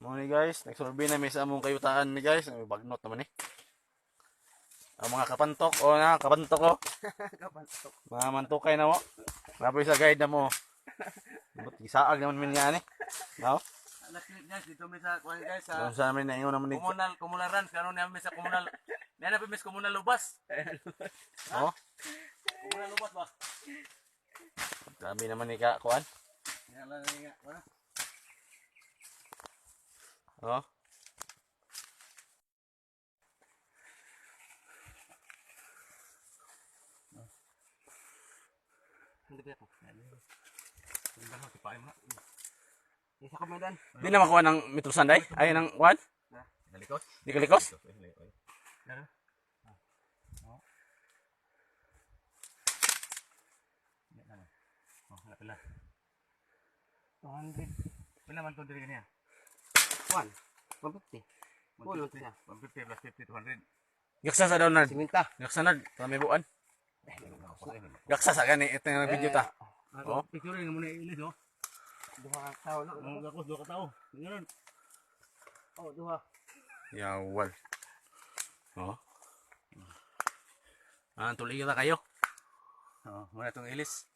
Mo ni guys, nagsurvey na may sa among kayutaan ni guys. May bagnot naman eh. Ang mga kapantok, o na, kapantok ko. Kapantok. Mga mantukay na mo. Grabe sa guide na mo. But isaag naman min nga ni. No? Ni guys, dito mi sa kuan guys sa sa amin na ingon naman ni. komunal runs kanon namin sa komunal. Nana pa mis komunal lubas. Oh, Komunal lubas ba? grabe naman ni ka kuan. Yan lang nga. Wala. Oh. Hindi ako? Hindi ako tipain mo. Isa ka medan. Di na makuha ng Metro Sanday? Ay, ng kuan? Nalikot. Di ka likos? Ano? Oh, pala. 200. Pila man to diri kaniya? 1. 150. Pulot siya. 150 plus 50, 200. Gaksa sa daw na. Siminta. Gaksa na. Kami buwan. Gaksa sa gani. Ito yung video ta. Oh. Picture nga muna ilis, oh. Duha ka tao, no? Ang gakos, duha ka tao. Ganun. Oh, duha. Yawal. Oh. Ah, tuloy kita kayo. Oh, muna itong ilis.